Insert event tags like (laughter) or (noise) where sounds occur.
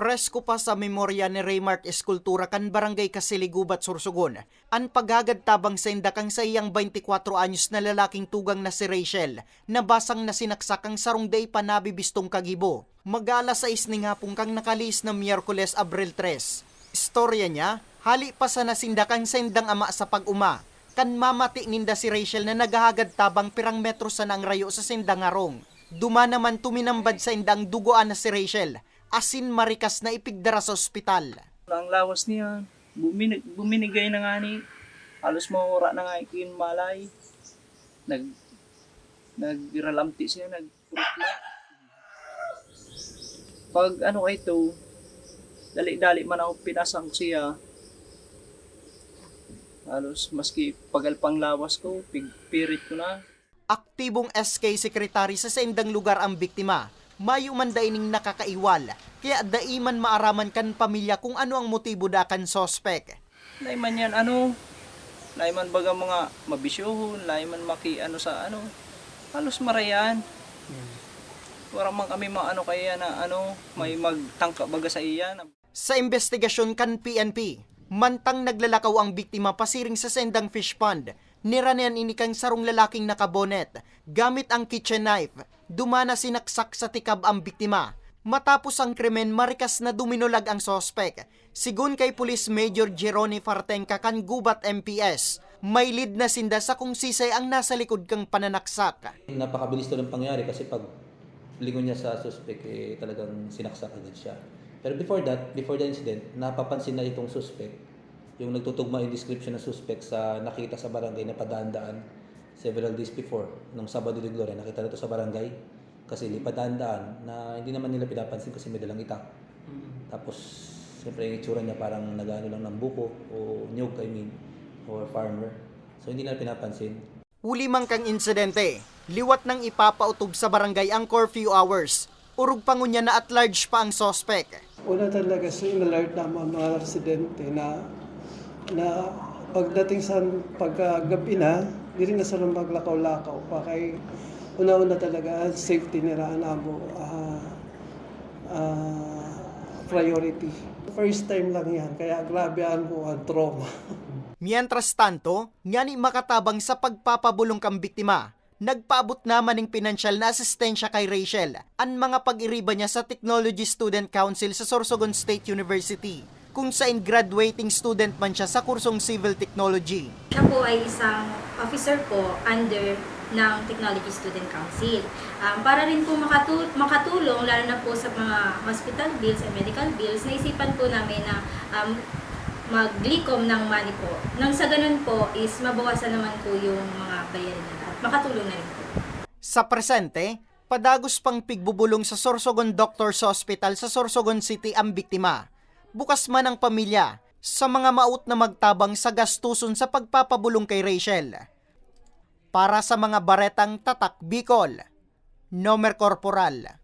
Presko pa sa memorya ni Raymark Eskultura kan Barangay Kasiligubat, Sursugon. An paggagad tabang sa indakang sa iyang 24 anyos na lalaking tugang na si Rachel, na basang na sinaksak ang sarong day panabibistong kagibo. Magala sa isning hapong kang nakalis na Miyerkules Abril 3. Istorya niya, hali pa sa nasindakang sa indang ama sa pag-uma, kan mamati ninda si Rachel na naghahagad tabang pirang metro sa nang rayo sa sindangarong. Duma naman tuminambad sa indang dugoan na si Rachel, asin marikas na ipigdara sa ospital. Ang lawas niya, buminig, buminigay na nga ni, halos mawara na nga ikin malay. Nag, nagralamti siya, nagpurutla. Pag ano ito, dali-dali man ako pinasang siya, halos maski pagalpang lawas ko, pigpirit ko na. Aktibong SK Secretary sa saindang lugar ang biktima. Mayo man daining nakakaiwal, kaya daiman maaraman kan pamilya kung ano ang motibo da kan sospek. Laiman yan, ano, laiman baga mga mabisyohon, laiman maki ano sa ano, halos marayan. Parang man kami mga ano kaya na ano, may magtangka baga sa iya. na- Sa investigasyon kan PNP, mantang naglalakaw ang biktima pasiring sa sendang fish pond. Niranian inikang sarong lalaking nakabonet. Gamit ang kitchen knife, dumana sinaksak sa tikab ang biktima. Matapos ang krimen, marikas na duminulag ang sospek. Sigun kay Police Major Jeroni Fartenka kan Gubat MPS, may lead na sinda sa kung sisay ang nasa likod kang pananaksak. Napakabilis to ng pangyari kasi pag lingon niya sa suspect, eh, talagang sinaksak agad siya. Pero before that, before the incident, napapansin na itong suspect, yung nagtutugma yung description ng suspect sa nakita sa barangay na padaan-daan several days before, nung Sabado de Gloria, nakita na to sa barangay kasi lipadaan-daan na hindi naman nila pinapansin kasi may dalang itak. Tapos, siyempre yung itsura niya parang nag-ano lang ng buko o nyug, I mean, or farmer. So, hindi nila pinapansin. Uli man kang insidente, liwat nang ipapautob sa barangay ang curfew hours. Urog pangunya na at large pa ang sospek. Una talaga sa alert na mga residente na na pagdating sa pagkagabi na, di rin na sila maglakaw-lakaw pa kay una-una talaga safety nila ang amo ah, ah, priority. First time lang yan, kaya grabe ang ang trauma. (laughs) Mientras tanto, nga ni makatabang sa pagpapabulong kang biktima, nagpaabot naman ng pinansyal na asistensya kay Rachel ang mga pag-iriba niya sa Technology Student Council sa Sorsogon State University, kung saan graduating student man siya sa kursong Civil Technology. Siya po ay isang officer po under ng Technology Student Council. Um, para rin po makatu- makatulong, lalo na po sa mga hospital bills and medical bills, naisipan po namin na um, mag-glicom ng money po. Nang sa ganun po is mabawasan naman po yung mga bayarin at makatulong na rin po. Sa presente, padagos pang pigbubulong sa Sorsogon Doctors Hospital sa Sorsogon City ang biktima. Bukas man ang pamilya sa mga maut na magtabang sa gastuson sa pagpapabulong kay Rachel. Para sa mga baretang tatak Bicol, Nomer Corporal,